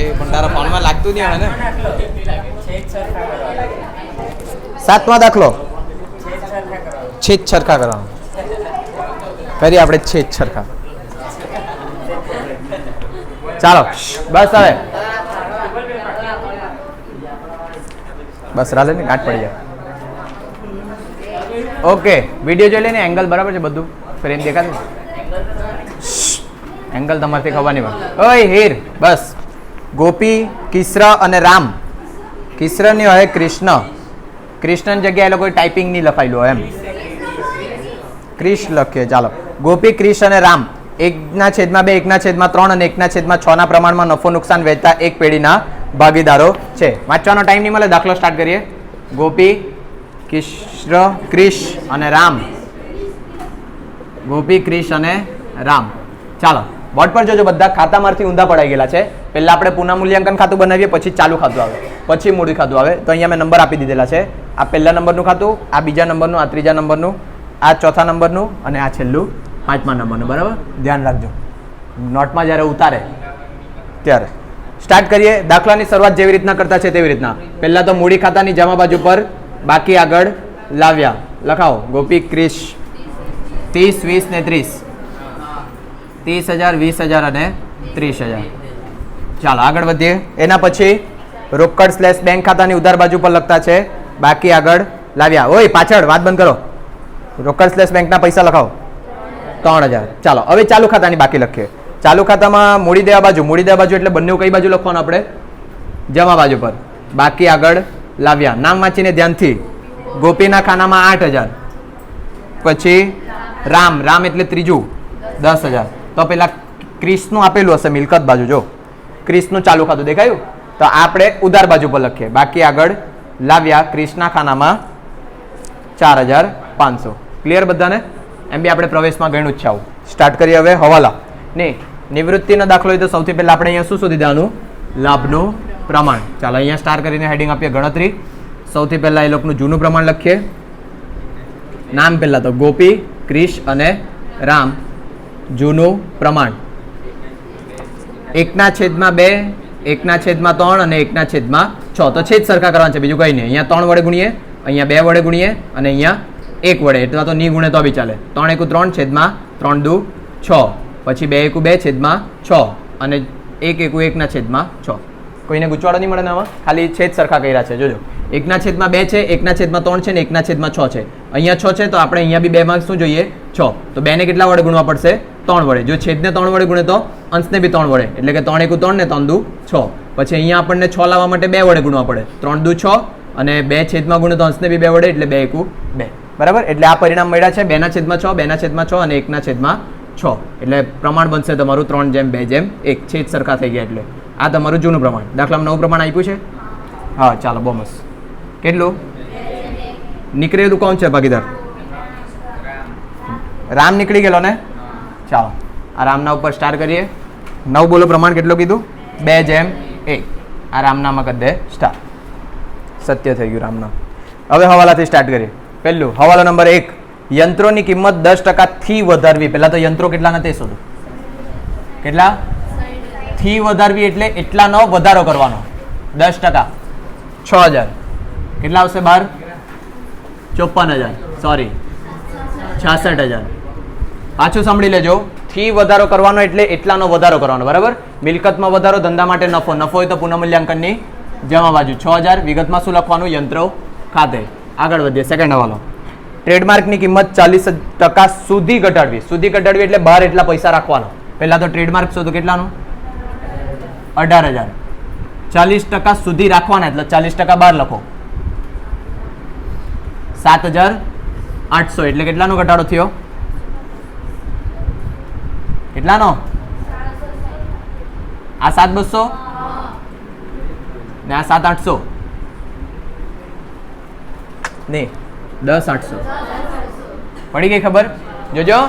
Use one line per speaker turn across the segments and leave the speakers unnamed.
એ પણ તારા ફોનમાં લાગતું નહીં આવે ને? સાતમા દાખલો. છેદ સરખા કરવાનો. કરીએ આપણે છેદ સરખા. ચાલો બસ હવે. બસ રાલે ને ગાંઠ પડી જાય. ઓકે વીડિયો જોઈ લઈને એંગલ બરાબર છે બધું? ફ્રેમ દેખાતું? એંગલ તમારથી ખબર નહીં ઓય હીર બસ. ગોપી, કિસ્ર અને રામ. કિસ્રની હોય કૃષ્ણ. કૃષ્ણની જગ્યાએ એ લોકોએ ટાઈપિંગ નહીં લખાયેલું એમ. ક્રિશ લખીએ, ચાલો. ગોપી, ક્રિશ અને રામ. એકના છેદમાં બે, એકના છેદમાં ત્રણ અને એકના છેદમાં છ ના પ્રમાણમાં નફો નુકસાન વહેતા એક પેઢીના ભાગીદારો છે. વાંચવાનો ટાઈમ નહીં મળે, દાખલો સ્ટાર્ટ કરીએ. ગોપી કિશ્ર ક્રિશ અને રામ. ગોપી, ક્રિશ અને રામ. ચાલો. બોર્ડ પર જોજો, બધા ખાતામાંથી ઊંધા પડાઈ ગયેલા છે. પહેલા આપણે પુનઃ મૂલ્યાંકન ખાતું બનાવીએ, પછી ચાલુ ખાતું આવે, પછી મૂડી ખાતું આવે. તો અહીંયા મેં નંબર આપી દીધેલા છે. આ પહેલા નંબરનું ખાતું, આ બીજા નંબરનું, આ ત્રીજા નંબરનું, આ ચોથા નંબરનું અને આ છેલ્લું પાંચમા નંબરનું. બરાબર? ધ્યાન રાખજો. નોટમાં જ્યારે ઉતારે, ત્યારે. સ્ટાર્ટ કરીએ. દાખલાની શરૂઆત જેવી રીતના કરતા છે તેવી રીતના. પહેલા તો મૂડી ખાતાની જમા બાજુ પર, બાકી આગળ લાવ્યા. લખાવો. ગોપી, ક્રિશ. ત્રીસ, વીસ ને ત્રીસ. ત્રીસ હજાર, વીસ હજાર અને ત્રીસ હજાર. ચાલો આગળ વધીએ. એના પછી રોકડ સ્લેશ બેંક ખાતાની ઉધાર બાજુ પર લખતા છે. બાકી આગળ લાવ્યા. ઓય, પાછળ, વાત બંધ કરો. રોકડ સ્લેશ બેંકના પૈસા લખાવો. ત્રણ હજાર. ચાલો, હવે ચાલુ ખાતાની બાકી લખીએ. ચાલુ ખાતામાં મૂડી દેવા બાજુ. મૂડી દેવા બાજુ એટલે બંને કઈ બાજુ લખવાનું આપણે? જમા બાજુ પર. બાકી આગળ લાવ્યા. નામ વાંચીને ધ્યાનથી. ગોપીના ખાનામાં આઠ હજાર. પછી રામ. રામ એટલે ત્રીજું. દસ હજાર. તો પેલા ક્રિસનું આપેલું હશે મિલકત બાજુ, જો. ક્રિસનું ચાલુ ખાતું દેખાયું? તો આપણે ઉધાર બાજુ પર લખીએ. બાકી આગળ લાવ્યા ક્રિસના ખાનામાં ચાર હજાર પાંચસો. ક્લિયર બધાને? એમ બી આપણે પ્રવેશમાં ગણ્યું જ છે આવું. સ્ટાર્ટ કરીએ હવે હવાલા. નહીં નિવૃત્તિનો દાખલો હોય તો સૌથી પહેલાં આપણે અહીંયા શું શોધી દેવાનું? લાભનું પ્રમાણ. ચાલો અહીંયા સ્ટાર કરીને હેડિંગ આપીએ ગણતરી. સૌથી પહેલાં એ લોકોનું જૂનું પ્રમાણ લખીએ. નામ પહેલાં તો ગોપી, ક્રિશ અને રામ. જૂનું પ્રમાણ. એકના છેદમાં બે, એકના છેદમાં ત્રણ અને એકના છેદમાં છ. તો છેદ સરખા કરવાના છે, બીજું કંઈ નહીં. અહીંયા ત્રણ વડે ગુણીએ, અહીંયા બે વડે ગુણીએ અને અહીંયા એક વડે. એટલા તો ની ગુણે તો બી ચાલે. ત્રણ એકુ ત્રણ, છેદમાં ત્રણ દુ છ. પછી બે એકુ બે, છેદમાં છ. અને એક એકુ એકના છેદમાં છ. કોઈને ગૂંચવાડો નહીં મળે ને આમાં? ખાલી છેદ સરખા કર્યા છે. જોજો. એકના છેદમાં બે છે, એકના છેદમાં ત્રણ છે ને એકના છેદમાં છ છે. અહીંયા છ છે, તો આપણે અહીંયા બી બે માં શું જોઈએ? છ. તો બેને કેટલા વડે ગુણવા પડશે? ત્રણ વડે. જો છેદને ત્રણ વડે ગુણે તો અંશને બી ત્રણ વડે. એટલે કે ત્રણ એકુ ત્રણ ને ત્રણ દુ છ. પછી અહીંયા આપણને છ લાવવા માટે બે વડે ગુણવા પડે. ત્રણ દુ છ અને બે છેદમાં ગુણે તો અંશને બી બે વડે એટલે બે એકુ બે. બરાબર? એટલે આ પરિણામ મળ્યા છે બેના છેદમાં છ, બેના છેદમાં છ અને એકના છેદમાં છ. એટલે પ્રમાણ બનશે તમારું ત્રણ જેમ, બે જેમ, એક. છેદ સરખા થઈ ગયા એટલે. આ તમારું જૂનું પ્રમાણ. દાખલામાં નવું પ્રમાણ આપ્યું છે? હા, ચાલો, બહુ મસ્ત. કેટલું? નીકળેલું કોણ છે ભાગીદાર? રામ. નીકળી ગયેલો ને? ચાલો આ રામના ઉપર સ્ટાર કરીએ. નવ બોલો પ્રમાણ કેટલું કીધું? બે જેમ એક આ રામનામાં કરી દે સ્ટાર સત્ય થઈ ગયું રામનામ. હવે હવાલાથી સ્ટાર્ટ કરીએ. પહેલું, હવાલો નંબર એક. યંત્રોની કિંમત દસ ટકાથી વધારવી. પહેલાં તો યંત્રો કેટલાના તે શોધો. કેટલા? થી વધારવી એટલે એટલાનો વધારો કરવાનો. દસ ટકા. છ હજાર. કેટલા આવશે બાર? ચોપન હજાર. સોરી છાસઠ હજાર. પાછું સાંભળી લેજો. થી વધારો કરવાનો એટલે એટલાનો વધારો કરવાનો, બરાબર? મિલકતમાં વધારો, ધંધા માટે નફો. નફો હોય તો પુનઃમૂલ્યાંકનની જમા બાજુ. છ હજાર, વિગતમાં શું લખવાનું? યંત્રો ખાતે. આગળ વધીએ સેકન્ડ હવાલો. ટ્રેડમાર્કની કિંમત ચાલીસ ટકા સુધી ઘટાડવી. સુધી ઘટાડવી એટલે બહાર એટલા પૈસા રાખવાનો. પહેલાં તો ટ્રેડમાર્ક શોધો કેટલાનું? અઢાર હજાર. ચાલીસ ટકા સુધી રાખવાના એટલે ચાલીસ ટકા બહાર લખો. સાત હજાર આઠસો. એટલે કેટલાનો ઘટાડો થયો? કેટલાનો? આ સાત બસો? ને આ સાત આઠસો? નહીં દસ આઠસો. પડી ગઈ ખબર? જોજો,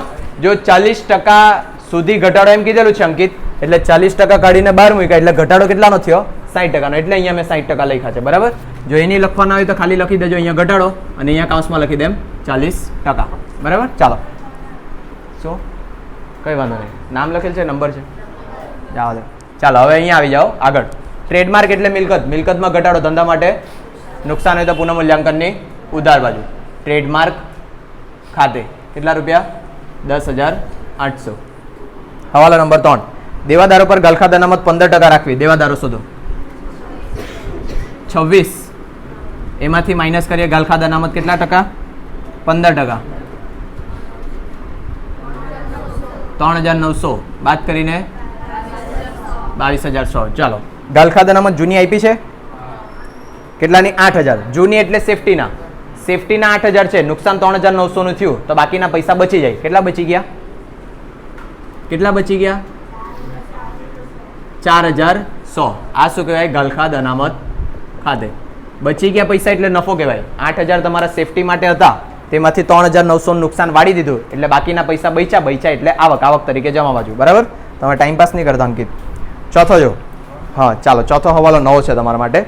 જો ચાલીસ ટકા સુધી ઘટાડો એમ કીધેલું છે અંકિત, એટલે ચાલીસ ટકા કાઢીને બાર મૂક્યા, એટલે ઘટાડો કેટલાનો થયો? સાઠ ટકાનો. એટલે અહીંયા મેં સાઠ ટકા લખ્યા છે, બરાબર? જો એની લખવાના હોય તો ખાલી લખી દેજો, અહીંયા ઘટાડો, અને અહીંયા કાઉન્સમાં લખી દેમ ચાલીસ ટકા. બરાબર? ચાલો. શું કઈ વાંધો નહીં. નામ લખેલ છે, નંબર છે. જાઓ દે ચાલો, હવે અહીંયા આવી જાઓ. આગળ. ટ્રેડમાર્ક એટલે મિલકત. મિલકતમાં ઘટાડો ધંધા માટે. નુકસાન હોય તો પુનઃમૂલ્યાંકનની ઉધાર બાજુ. ટ્રેડમાર્ક ખાતે. કેટલા રૂપિયા? દસ હજાર આઠસો. હવાલો નંબર ત્રણ. દેવાદારો પર ગલખાત અનામત પંદર ટકા રાખવી. દેવાદારો શોધો. છવ્વીસ. એમાંથી માઇનસ કરીએ ગલખાદ અનામત કેટલા ટકા? પંદર ટકા. ત્રણ હજાર નવસો. બાદ કરીને બાવીસ હજાર સો. ચાલો. ગલખાત અનામત જૂની આપી છે? કેટલાની? આઠ હજાર. જૂની એટલે સેફટીના. સેફટીના આઠ હજાર છે. નુકસાન ત્રણ હજાર નવસોનું થયું. તો બાકીના પૈસા બચી જાય. કેટલા બચી ગયા? કેટલા બચી ગયા? ચાર હજાર સો. આ શું કહેવાય? ગલખાદ અનામત ખાતે. બચી ગયા પૈસા એટલે નફો કહેવાય. આઠ હજાર તમારા સેફટી માટે હતા. તેમાંથી ત્રણ હજાર નવસોનું નુકસાન વાળી દીધું. એટલે બાકીના પૈસા બૈચા બૈચા એટલે આવક આવક તરીકે જમા બાજુ બરાબર? તમે ટાઈમ પાસ નહીં કરતા, અંકિત. ચોથો જો. હા, ચાલો, ચોથો હવાલો નવો છે તમારા માટે.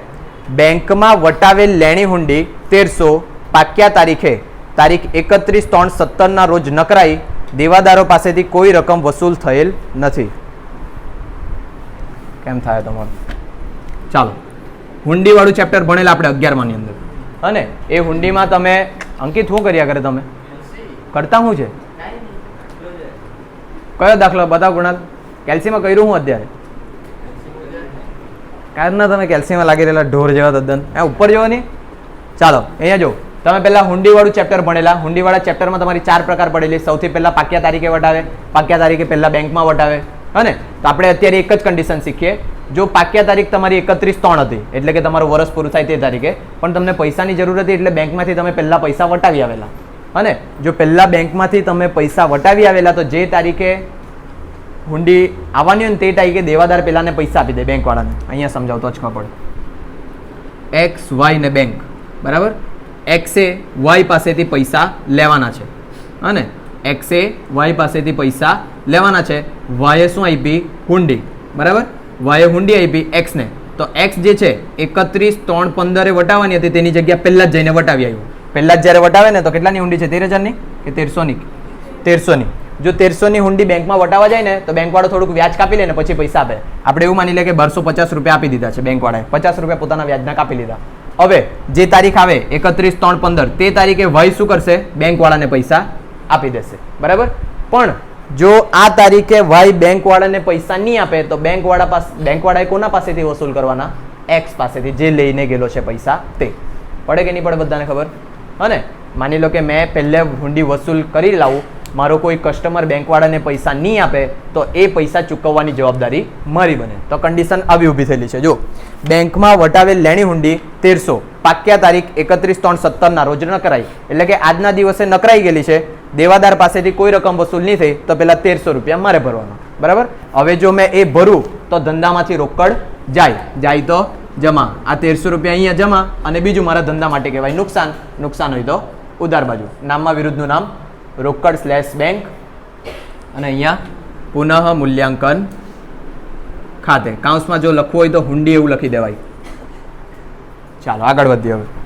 બેંકમાં વટાવેલ લેણી હુંડી તેરસો પાક્યા તારીખે. તારીખ એકત્રીસ ત્રણ સત્તરના રોજ નકરાઈ. દેવાદારો પાસેથી કોઈ રકમ વસૂલ થયેલ નથી. કેમ થાય તમારું? ચાલો. હુંડીવાળું ચેપ્ટર ભણેલા આપણે અગિયારમાંની અંદર. અને એ હુંડીમાં તમે અંકિત શું કર્યા કરે તમે? કરતા શું છે? કયો દાખલો બતાવો કુણાલ કેલ્સીમાં કર્યું હું અત્યારે? કારના તમે કેલ્સીમાં લાગી રહેલા ઢોર જેવા તદ્દન. એ ઉપર જોવો નહીં ચાલો, અહીંયા જો તમે પહેલાં હુંડીવાળું ચેપ્ટર ભણેલા. હુંડીવાળા ચેપ્ટરમાં તમારી ચાર પ્રકાર પડેલી. સૌથી પહેલાં પાક્યા તારીખે વટાવે, પાક્યા તારીખે પહેલાં બેંકમાં વટાવે. અને તો આપણે અત્યારે એક જ કન્ડિશન શીખીએ. જો પાક્યા તારીખ તમારી એકત્રીસ ત્રણ હતી, એટલે કે તમારું વર્ષ પૂરું થાય તે તારીખે, પણ તમને પૈસાની જરૂર હતી એટલે બેંકમાંથી તમે પહેલાં પૈસા વટાવી આવેલા. અને જો પહેલાં બેંકમાંથી તમે પૈસા વટાવી આવેલા, તો જે તારીખે હુંડી આવવાની હોય ને તે તારીખે દેવાદાર પહેલાંને પૈસા આપી દે બેંકવાળાને. અહીંયા સમજાવતો જ ખબર. પડે એક્સ વાય ને બેંક બરાબર? એક્સે વાય પાસેથી પૈસા લેવાના છે. અને એક્સે વાય પાસેથી પૈસા લેવાના છે. વાયે શું આપી? હુંડી. બરાબર? વાયે હુંડી આપી એક્સને તો એક્સ જે છે, એકત્રીસ ત્રણ પંદરે વટાવવાની હતી, તેની જગ્યા પહેલા જ જઈને વટાવી આવ્યું. પહેલા જ જ્યારે વટાવે ને, તો કેટલાની હુંડી છે? તેર હજારની કે તેરસોની? તેરસોની. જો તેરસોની હુંડી બેંકમાં વટાવવા જાય ને, તો બેંકવાળો થોડુંક વ્યાજ કાપી લે ને, પછી પૈસા આપે. આપણે એવું માની લે કે બારસો પચાસ રૂપિયા આપી દીધા છે બેંકવાળાએ. પચાસ રૂપિયા પોતાના વ્યાજના કાપી લીધા. હવે, જે તારીખ આવે, એકત્રીસ ત્રણ પંદર, તે તારીખે વાય શું કરશે? બેંકવાળાને પૈસા આપી દેશે. બરાબર? પણ જો આ તારીખે વાય બેંકવાળાને પૈસા નહીં આપે, તો બેંકવાળા પાસે, બેંકવાળાએ કોના પાસેથી વસૂલ કરવાના? એક્સ પાસેથી, જે લઈને ગયેલો છે પૈસા તે. પડે કે નહીં પડે બધાને ખબર? અને માની લો કે મેં પહેલે હુંડી વસૂલ કરી લાવું, મારો કોઈ કસ્ટમર બેંકવાળાને પૈસા નહીં આપે, તો એ પૈસા ચૂકવવાની જવાબદારી મારી બને. તો કન્ડિશન આવી ઊભી થયેલી છે. જો, બેંકમાં વટાવેલ લેણી હુંડી તેરસો, પાક્યા તારીખ એકત્રીસ ત્રણ સત્તરના, રોજ નકરાઈ એટલે કે આજના દિવસે નકરાઈ ગયેલી છે. દેવાદાર પાસેથી કોઈ રકમ વસૂલ નહીં થઈ, તો પેલા તેરસો રૂપિયા મારે ભરવાનો. બરાબર? હવે જો મેં એ ભરું, તો ધંધામાંથી રોકડ જાય. જાય તો જમા. આ તેરસો રૂપિયા અહીંયા જમા અને બીજું મારા ધંધા માટે કહેવાય નુકસાન. નુકસાન હોય તો ઉધાર બાજુ. નામમાં વિરુદ્ધનું નામ રોકડ સ્લેશ બેંક અને અહીંયા પુનઃ મૂલ્યાંકન ખાતે. કાઉન્સમાં જો લખવું હોય તો હુંડી એવું લખી દેવાય. ચાલો, આગળ વધીએ હવે.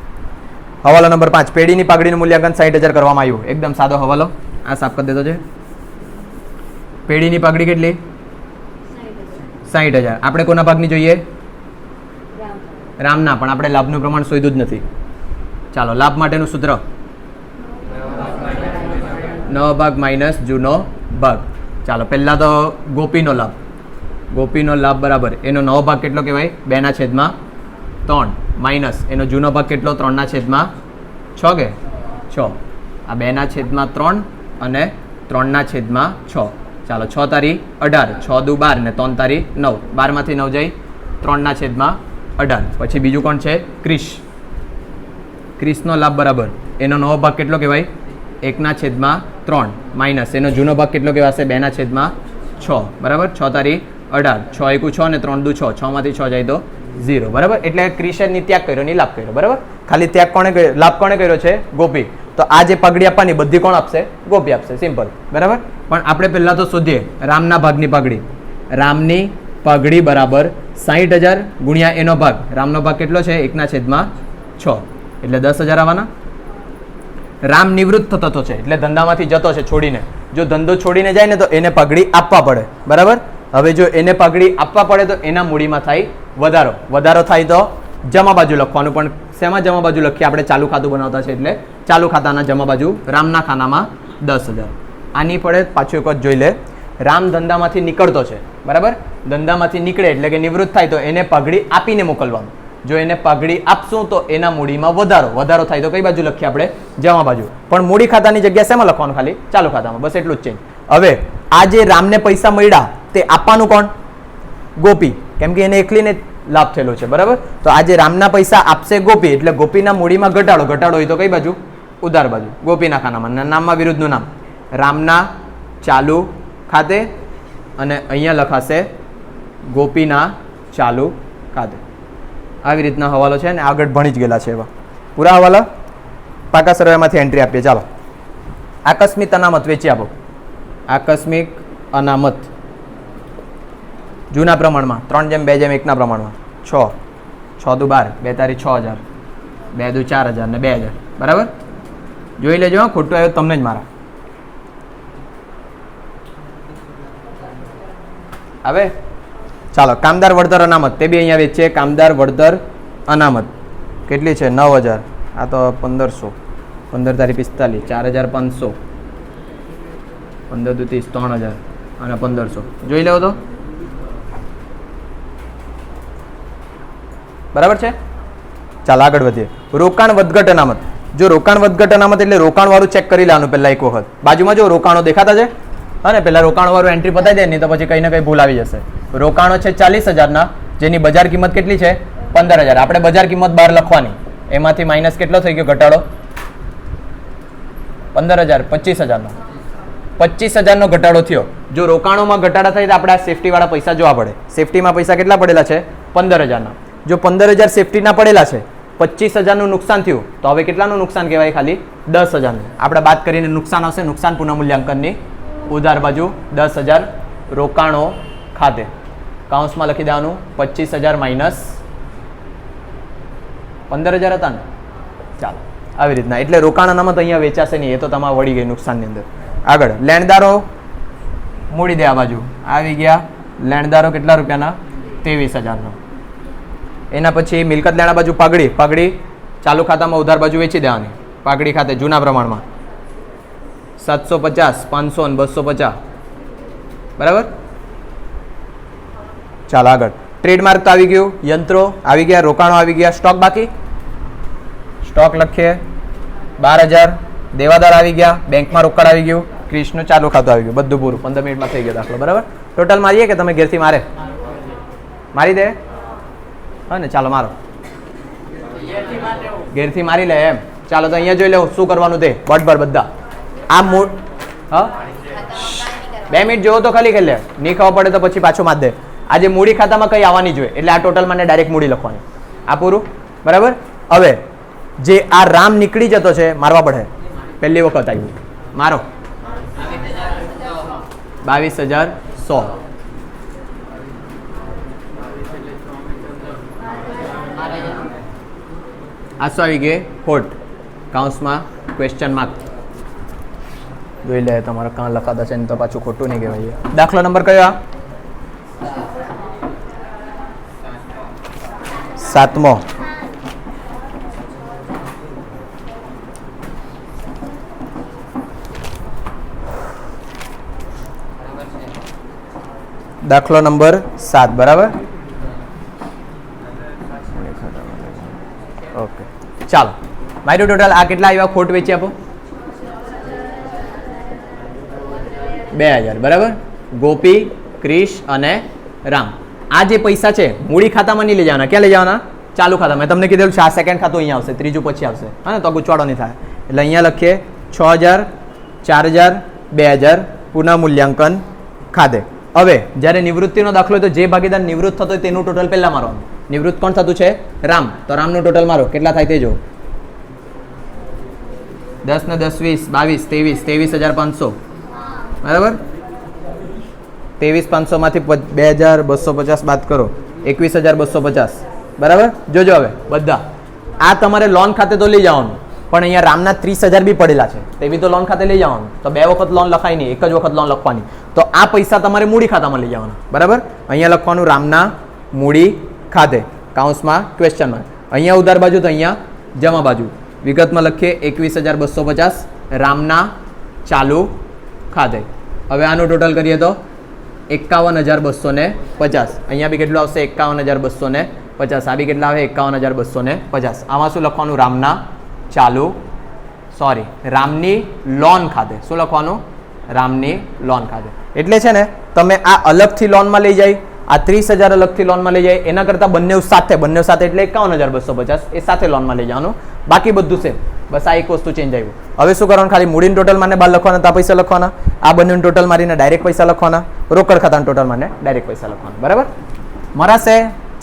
હવાલો નંબર પાંચ. પેઢીની પાઘડીનું મૂલ્યાંકન સાઠ હજાર કરવામાં આવ્યું. એકદમ સાદો હવાલો. આ સાફ કરી દેતો છે. પેઢીની પાઘડી કેટલી? સાઠ હજાર. આપણે કોના ભાગની જોઈએ? રામના. પણ આપણે લાભનું પ્રમાણ શોધ્યું જ નથી. ચાલો, લાભ માટેનું સૂત્ર. નવો ભાગ માઇનસ જૂનો ભાગ. ચાલો, પહેલાં તો ગોપીનો લાભ. ગોપીનો લાભ બરાબર. એનો નવો ભાગ કેટલો કહેવાય? બેના છેદમાં ત્રણ. માઇનસ. એનો જૂનો ભાગ કેટલો? ત્રણના છેદમાં છ કે? છ. આ બેના છેદમાં ત્રણ અને ત્રણના છેદમાં છ. ચાલો, છ તારી અઢાર. છ દુ બાર ને ત્રણ તારી નવ. બારમાંથી નવ જાય ત્રણના છેદમાં અઢાર. પછી બીજું કોણ છે? ક્રિશ. ક્રિસનો લાભ બરાબર. એનો નવો ભાગ કેટલો કહેવાય? એકના છેદમાં ત્રણ. માઇનસ. એનો જૂનો ભાગ કેટલો કહેવાશે? બેના છેદમાં છ. બરાબર? છ તારી અઢાર. છ એકુ છ ને ત્રણ દુ છ. છમાંથી માંથી છ જાય તો ઝીરો, બરાબર? એટલે ક્રિશનની ત્યાગ કર્યો ની લાભ કર્યો, બરાબર? ખાલી ત્યાગ કોણે લાભ કોણે કર્યો છે? ગોપી. તો આ જે પગડી આપવાની બધી કોણ આપશે? ગોપી આપશે. સિમ્પલ. બરાબર? પણ આપણે પહેલાં તો શોધીએ. રામના ભાગની પગડી. રામની પગડી બરાબર સાહીઠ હજાર ગુણ્યા એનો ભાગ. રામનો ભાગ કેટલો છે? એકના છેદમાં છ. એટલે દસ હજાર આવવાના? રામ નિવૃત્ત થતો છે. એટલે ધંધામાંથી જતો છે, છોડીને. જો ધંધો છોડીને જાય ને તો એને પગડી આપવા પડે. બરાબર? હવે જો એને પગડી આપવા પડે તો એના મૂડીમાં થાય વધારો. વધારો થાય તો જમા બાજુ લખવાનું પણ શેમાં જમા બાજુ લખીએ? આપણે ચાલુ ખાતું બનાવતા છે એટલે ચાલુ ખાતાના જમા બાજુ રામના ખાનામાં દસ હજાર. આની પડે પાછું એક વખત જોઈ લે. રામ ધંધામાંથી નીકળતો છે. બરાબર? ધંધામાંથી નીકળે એટલે કે નિવૃત્ત થાય તો એને પગડી આપીને મોકલવાનું. જો એને પગડી આપશું તો એના મૂડીમાં વધારો. વધારો થાય તો કઈ બાજુ લખીએ આપણે? જમા બાજુ. પણ મૂડી ખાતાની જગ્યા શેમાં લખવાનું ખાલી? ચાલુ ખાતામાં. બસ એટલું જ ચેન્જ હવે આ જે રામને પૈસા મળ્યા. તે આપવાનું કોણ? ગોપી. કેમ કે એને એકલીને લાભ થયેલો છે, બરાબર? તો આજે રામના પૈસા આપશે ગોપી, એટલે ગોપીના મૂડીમાં ઘટાડો. ઘટાડો હોય તો કઈ બાજુ? ઉધાર બાજુ. ગોપીના ખાનામાં. નામમાં વિરુદ્ધનું નામ. રામના ચાલુ ખાતે અને અહીંયા લખાશે ગોપીના ચાલુ ખાતે. આવી રીતના હવાલો છે ને આગળ ભણી જ ગયેલા છે એવા. પૂરા હવાલા? પાકા સર્વેમાંથી એન્ટ્રી આપીએ. ચાલો. આકસ્મિક અનામત વેચી આપો. આકસ્મિક અનામત. જૂના પ્રમાણમાં, ત્રણ જેમ, બે જેમ, એકના પ્રમાણમાં. છ. છ દુ બાર, બે તારી છ હજાર. બે દુ ચાર હજાર ને બે હજાર. બરાબર? જોઈ લેજો ખોટું આવ્યું તમને જ મારા. હવે? ચાલો, કામદાર વળતર અનામત. તે બી અહીંયા વેચીએ કામદાર વળતર અનામત. કેટલી છે? નવ હજાર. આ તો પંદરસો. પંદર તારીખ પિસ્તાલીસ, ચાર હજાર પાંચસો. પંદર દુ ત્રીસ, ત્રણ હજાર. અને પંદરસો. જોઈ લેવો તો. બરાબર છે? ચાલ આગળ વધીએ. રોકાણ વધઘટ અનામત જો રોકાણ વધઘટ અનામત એટલે રોકાણવાળું ચેક કરી લેવાનું પહેલાં એક વખત. બાજુમાં જો રોકાણો દેખાતા છે? અને પહેલાં રોકાણવાળું એન્ટ્રી પતાવી દે, નહીં તો પછી કંઈ ને કંઈ ભૂલ આવી જશે. રોકાણો છે ચાલીસ હજારના, જેની બજાર કિંમત કેટલી છે? પંદર હજાર. આપણે બજાર કિંમત બહાર લખવાની. એમાંથી માઇનસ કેટલો થઈ ગયો? ઘટાડો. પંદર હજાર, પચીસ હજારનો. પચીસ હજારનો ઘટાડો થયો. જો રોકાણોમાં ઘટાડા થાય તો આપણે આ સેફટીવાળા પૈસા જોવા પડે. સેફટીમાં પૈસા કેટલા પડેલા છે? પંદર હજારના. જો પંદર હજાર સેફટીના પડેલા છે, પચીસ હજારનું નુકસાન થયું, તો હવે કેટલાનું નુકસાન કહેવાય ખાલી? દસ હજારનું. આપણે બાદ કરીને નુકસાન આવશે, નુકસાન પુનઃમૂલ્યાંકનની ઉધાર બાજુ, દસ હજાર, રોકાણો ખાતે. કાઉન્સમાં લખી દેવાનું, પચીસ હજાર માઇનસ. પંદર હજાર હતા ને? ચાલો, આવી રીતના. એટલે રોકાણ અનામત અહીંયા વેચાશે નહીં, એ તો તમારે વળી ગઈ નુકસાનની અંદર. આગળ, લેણદારો મૂડી દે આ બાજુ. આવી ગયા. લેણદારો કેટલા રૂપિયાના? ત્રેવીસ હજારનો. એના પછી મિલકત લેણા બાજુ પાઘડી. પાઘડી ચાલુ ખાતામાં ઉધાર બાજુ વેચી દેવાની. પાઘડી ખાતે જૂના પ્રમાણમાં. સાતસો પચાસ, પાંચસો ને બસો પચાસ. બરાબર? ચાલો આગળ. ટ્રેડમાર્ક તો આવી ગયું, યંત્રો આવી ગયા, રોકાણો આવી ગયા. સ્ટોક બાકી? સ્ટોક લખીએ. બાર હજાર. દેવાદાર આવી ગયા, બેંકમાં રોકડ આવી ગયું. ક્રિશનું ચાલુ ખાતું આવી ગયું, બધું પૂરું. પંદર મિનિટમાં થઈ ગયો દાખલો. બરાબર? ટોટલ મારીએ કે તમે ઘેરથી મારે? મારી દે. હા ને ચાલો મારો. ઘેરથી મારી લે એમ. ચાલો તો અહીંયા જોઈ લેવું શું કરવાનું તે? બટભર બધા. આ મૂળ હા? બે મિનિટ જોવો તો ખાલી ખેલે. નહીં ખાવા પડે તો પછી પાછો માર દે. આજે મૂડી ખાતામાં કંઈ આવવાની જોઈએ એટલે આ ટોટલ મને ડાયરેક્ટ મૂડી લખવાની. આ પૂરું? બરાબર? હવે જે આ રામ નીકળી જતો છે મારવા પડે. પહેલી વખત આવ્યું. મારો. બાવીસ હજાર સો. આસો આવી ગયે ખોટ. કાઉન્સમાં ક્વેશ્ચન માર્ક જોઈ લે, તમારે કાં લખાતા છે ને તો પાછું ખોટું નહીં કહેવાય. દાખલો નંબર કયો? સાતમો. દાખલો નંબર સાત, બરાબર ઓકે ચાલો. મારું ટોટલ આ કેટલા આવ્યા? ખોટ વેચી આપો. બે હજાર, બરાબર? ગોપી, ક્રિશ અને રામ. આ જે પૈસા છે, મૂડી ખાતામાં નહીં લઈ જવાના. ક્યાં લઈ જવાના? ચાલુ ખાતા મેં તમને કીધેલું છે, આ સેકન્ડ ખાતું અહીંયા આવશે, ત્રીજું પછી આવશે. હા તો ગુચવાડો નહીં થાય. એટલે અહીંયા લખીએ, છ હજાર, ચાર હજાર, બે હજાર, પુનઃ મૂલ્યાંકન ખાતે. હવે, જ્યારે નિવૃત્તિનો દાખલો તો જે ભાગીદાર નિવૃત્ત થતો હોય તેનું ટોટલ પહેલાં મારવાનું. નિવૃત્ત કોણ થતું છે? રામ. તો રામનું ટોટલ મારો. કેટલા થાય તે જો દસ ને દસ વીસ, બાવીસ, ત્રેવીસ. ત્રેવીસ હજાર પાંચસો. બરાબર? ત્રેવીસ પાંચસોમાંથી બે હજાર બસો પચાસ બાદ કરો. એકવીસ હજાર બસો પચાસ. બરાબર? જોજો હવે. બધા. આ તમારે લોન ખાતે તો લઈ જવાનું. પણ અહીંયા રામના ત્રીસ હજાર બી પડેલા છે. તે બી તો લોન ખાતે લઈ જવાનું. તો બે વખત લોન લખાય નહીં. એક જ વખત લોન લખવાની. તો આ પૈસા તમારે મૂડી ખાતામાં લઈ જવાના. બરાબર? અહીંયા લખવાનું રામના મૂડી ખાતે કાઉન્સમાં ક્વેશ્ચનમાં અહીંયા ઉધાર બાજુ તો અહીંયા જમા બાજુ. વિગતમાં લખીએ, એકવીસ હજાર બસો પચાસ રામના ચાલુ ખાધે. હવે આનું ટોટલ કરીએ તો એકાવન હજાર બસો ને પચાસ. અહીંયા બી કેટલું આવશે? એકાવન હજાર બસો ને પચાસ. આ બી કેટલા આવે? એકાવન હજાર બસો ને પચાસ. આમાં શું લખવાનું? રામના ચાલુ સોરી રામની લોન ખાતે શું લખવાનું? રામની લોન ખાતે એટલે છે ને, તમે આ અલગથી લોનમાં લઈ જાય. આ ત્રીસ હજાર અલગથી લોનમાં લઈ જાય. એના કરતાં બંને સાથે બંને સાથે એટલે એકાવન હજાર બસો પચાસ એ સાથે લોનમાં લઈ જવાનું. બાકી બધું સેમ બસ આ એક વસ્તુ ચેન્જ આવ્યું હવે શું કરવાનું? ખાલી મૂડીને ટોટલ માને બહાર લખવાના તા પૈસા લખવાના. આ બંનેનું ટોટલ મારીને ડાયરેક્ટ પૈસા લખવાના. રોકડ ખાતાના ટોટલ માને ડાયરેક્ટ પૈસા લખવાના. બરાબર? મરાશે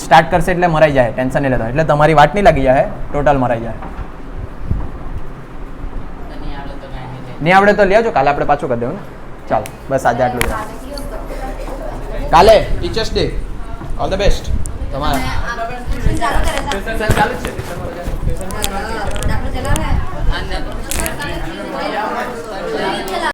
સ્ટાર્ટ કરશે એટલે મરાઈ જાય ટેન્શન નહીં લેતા. એટલે તમારી વાટ નહીં લાગી જાય ટોટલ મરાઈ જાય નહીં આવડે તો આવજો કાલે આપણે પાછું કરી દેવું ને. ચાલો. બસ આજે આટલું. કાલે? Teachers day all the best તમારા.
ચાલુ છે.